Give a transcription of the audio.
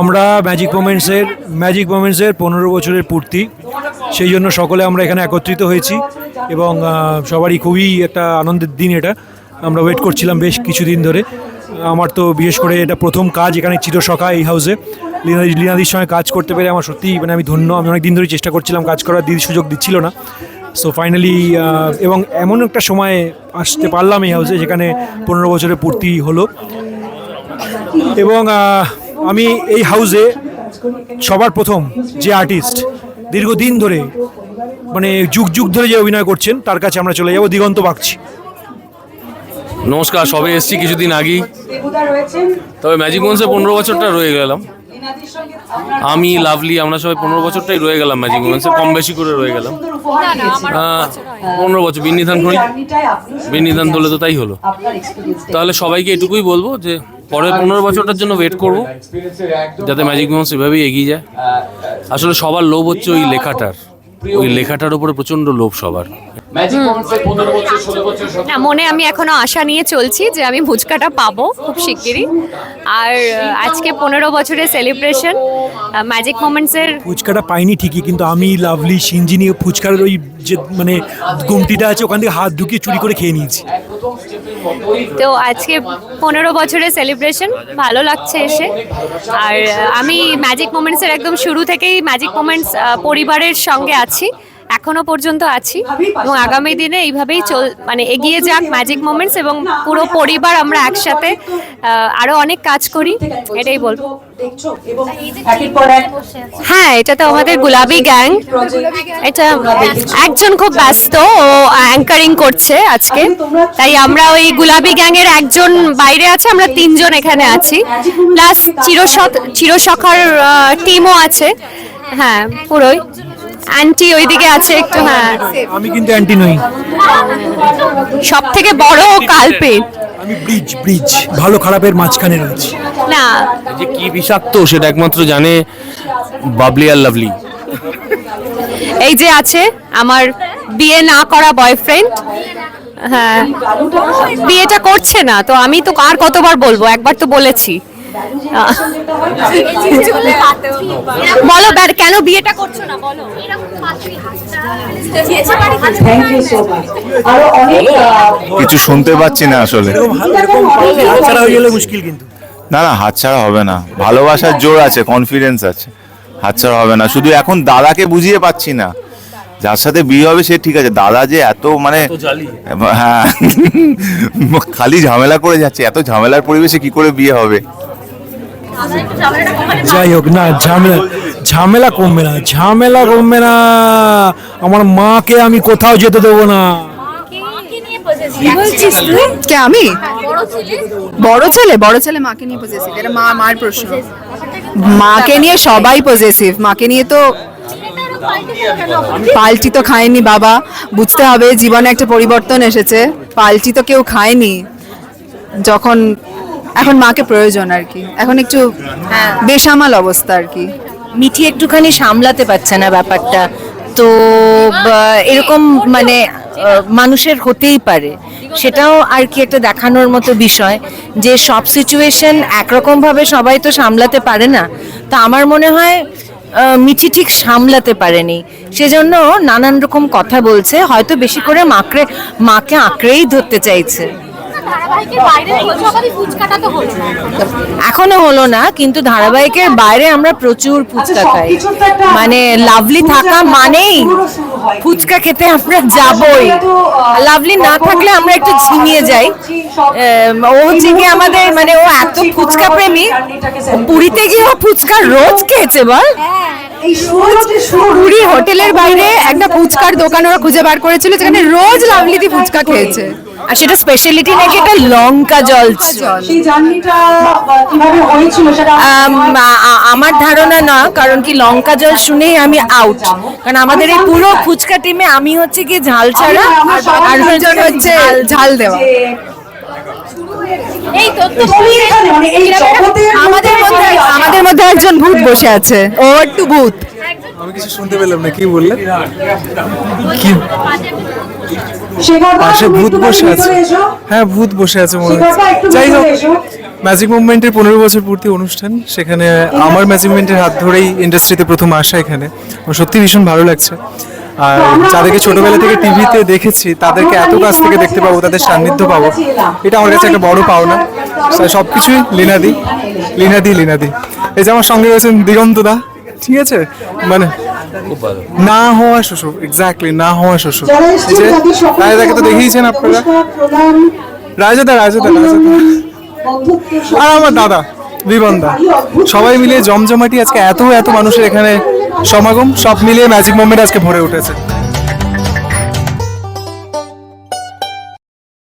আমরা magic মোমেন্টসের magic মোমেন্টসের পনেরো বছরের পূর্তি। সেই জন্য সকলে আমরা এখানে একত্রিত হয়েছি এবং সবারই খুবই একটা আনন্দের দিন এটা। আমরা ওয়েট করছিলাম বেশ কিছুদিন ধরে। আমার তো বিশেষ করে এটা প্রথম কাজ এখানে চিরসখা এই হাউসে লীনাদি লীনাদির সঙ্গে কাজ করতে পেরে আমার সত্যিই মানে আমি ধন্য। আমি অনেক দিন ধরে চেষ্টা করছিলাম কাজ করার, দিদি সুযোগ দিচ্ছিল না। সো ফাইনালি এবং এমন একটা সময় আসতে পারলাম এই হাউসে যেখানে পনেরো বছরের পূর্তি হলো। এবং আমি এই হাউসে সবার প্রথম যে আর্টিস্ট দীর্ঘদিন ধরে মানে যুগ যুগ ধরে যে অভিনয় করছেন তার কাছে আমরা চলে যাব দিগন্ত বাগচি। নমস্কার সবে এসছি কিছুদিন আগেই। তবে ম্যাজিক মঞ্চে পনেরো বছরটা রয়ে গেলাম। আমি লাভলি আমরা সবাই পনেরো বছরটাই রয়ে গেলাম ম্যাজিক মঞ্চে কম বেশি করে রয়ে গেলাম। পনেরো বছর বিন্নিধান করি বিন্নিধান তোলে তো তাই হলো। তাহলে সবাইকে এটুকুই বলব যে পরের পনেরো বছরটার জন্য ওয়েট করব। যাতে ম্যাজিক মঞ্চ এভাবেই এগিয়ে যায়। আসলে সবার লোভ হচ্ছে ওই লেখাটার। ওই লেখাটার উপরে প্রচণ্ড লোভ সবার। ম্যাজিক মোমেন্টসে পনেরো বছর ষোলো বছর না মনে আমি এখনও আশা নিয়ে চলছি যে আমি ফুচকাটা পাবো খুব শিগগিরই। আর আজকে পনেরো বছরের সেলিব্রেশন ম্যাজিক মোমেন্টসের ফুচকাটা পাইনি ঠিকই কিন্তু আমি লাভলি সিঞ্জিনি ফুচকার ওই যে মানে গুমটিটা আছে ওখান থেকে হাত ঢুকিয়ে চুরি করে খেয়ে নিয়েছি। তো আজকে পনেরো বছরের সেলিব্রেশন ভালো লাগছে এসে। আর আমি ম্যাজিক মোমেন্টসের একদম শুরু থেকেই ম্যাজিক মোমেন্টস পরিবারের সঙ্গে আছি। এখনও পর্যন্ত আছি এবং আগামী দিনে এইভাবেই চল মানে এগিয়ে যাক ম্যাজিক মোমেন্টস এবং পুরো পরিবার আমরা একসাথে আরও অনেক কাজ করি এটাই বলব হ্যাঁ এটা তো আমাদের গুলাবি গ্যাং এটা একজন খুব ব্যস্ত ও অ্যাঙ্কারিং করছে আজকে। তাই আমরা ওই গুলাবি গ্যাং এর একজন বাইরে আছে আমরা তিনজন এখানে আছি। প্লাস চিরসৎ চিরসখার টিমও আছে। হ্যাঁ পুরোই। আন্টি ওইদিকে আছে একটু হ্যাঁ। আমি কিন্তু অ্যান্টি নই। সব থেকে বড় কালপেট আমি ব্রিজ ব্রিজ। ভালো খারাপের মাঝখানে রয়েছি। না। যে কি বিষাক্ত সেটা একমাত্র জানে বাবলি আর লাভলি। এই যে আছে আমার বিয়ে না করা বয়ফ্রেন্ড হ্যাঁ। বিয়েটা করছে না তো আমি তো আর কতবার বলব? একবার তো বলেছি। বলো কেন বিয়েটা করছ না? বলো। থ্যাংক ইউ সো মাচ আরও অনেক আহ, কিছু শুনতে পাচ্ছি না আসলে। ছাড়া মুশকিল কিন্তু। না না হাতছাড়া হবে না। ভালোবাসার জোর আছে কনফিডেন্স আছে। হাতছাড়া হবে না। শুধু এখন দাদাকে বুঝিয়ে পাচ্ছি না। যার সাথে বিয়ে হবে সে ঠিক আছে। দাদা যে এত মানে হ্যাঁ। খালি ঝামেলা করে যাচ্ছে। এত ঝামেলার পরিবেশে কি করে বিয়ে হবে? যাই হোক না, ঝামেলা ঝামেলা কমবে না, ঝামেলা কমবে না। আমার মাকে আমি কোথাও যেতে দেবো না। আমি? বড় ছেলে বড় ছেলে মাকে নিয়ে পজেসিভ এটা মা, মার প্রশ্ন। মাকে নিয়ে সবাই পজেসিভ মাকে নিয়ে তো পাল্টি তো খায়নি বাবা। বুঝতে হবে, জীবনে একটা পরিবর্তন এসেছে, পাল্টি তো কেউ খায়নি। যখন এখন মাকে প্রয়োজন আর কি। এখন একটু বেসামাল অবস্থা আর কি। মিঠি একটুখানি সামলাতে পারছে না ব্যাপারটা। তো এরকম মানে মানুষের হতেই পারে। সেটাও আর কি একটা দেখানোর মতো বিষয় যে সব সিচুয়েশন একরকম ভাবে সবাই তো সামলাতে পারে না। তো আমার মনে হয় মিঠি ঠিক সামলাতে পারেনি। সেজন্য নানান রকম কথা বলছে হয়তো বেশি করে মাকড়ে মাকে আঁকড়েই ধরতে চাইছে। এখনও হলো না কিন্তু ধারাবাহিকের বাইরে আমরা প্রচুর ফুচকা খাই। মানে লাভলি থাকা মানেই ফুচকা খেতে আমরা যাবই। লাভলি না থাকলে আমরা একটু ঝিমিয়ে যাই। ও হচ্ছে কি আমাদের মানে ও এত ফুচকা প্রেমী পুরীতে গিয়ে ও ফুচকা রোজ খেয়েছে বল। পুরী হোটেলের বাইরে একটা ফুচকার দোকান ওরা খুঁজে বার করেছিল যেখানে রোজ লাভলিদি ফুচকা খেয়েছে। আর সেটা স্পেশালিটি নাকি একটা লঙ্কা জল ছিল। সেই জার্নিটা কীভাবে হয়েছিল সেটা আম, আ- আ- আমার ধারণা না কারণ কি লঙ্কা জল শুনেই আমি আউট কারণ আমাদের এই পুরো ফুচকা টিমে আমি হচ্ছে কি ঝাল ছাড়া আর দুজন হচ্ছে ঝাল দেওয়া। এই মানে আমাদের মধ্যে আমাদের মধ্যে একজন ভূত বসে আছে। ও একটু ভূত। আমি কিছু শুনতে পেলাম না কি বললে পাশে ভূত বসে আছে। হ্যাঁ ভূত বসে আছে মনে হচ্ছে। যাই হোক ম্যাজিক মুভমেন্টের পনেরো বছর পূর্তি অনুষ্ঠান সেখানে আমার ম্যাজিক মুভমেন্টের হাত ধরেই ইন্ডাস্ট্রিতে প্রথম আসা এখানে। সত্যি ভীষণ ভালো লাগছে। আর যাদেরকে ছোটবেলা থেকে টিভিতে দেখেছি তাদেরকে এত কাছ থেকে দেখতে পাবো তাদের সান্নিধ্য পাবো। এটা আমার কাছে একটা বড় পাওনা। সব কিছুই লিনাদি লিনাদি লিনাদি এই যে আমার সঙ্গে রয়েছেন দিগন্ত দা। ঠিক আছে? মানে না হওয়া শ্বশুর এক্স্যাক্টলি না হওয়া শ্বশুর যে রায়দাকে তো দেখিয়েছেন আপনারা রাজাদা রাজাদা রাজদা আর আমার দাদা বিবন দা সবাই মিলিয়ে জমজমাটি আজকে এত এত মানুষের এখানে সমাগম সব মিলিয়ে ম্যাজিক মোমেন্ট আজকে ভরে উঠেছে।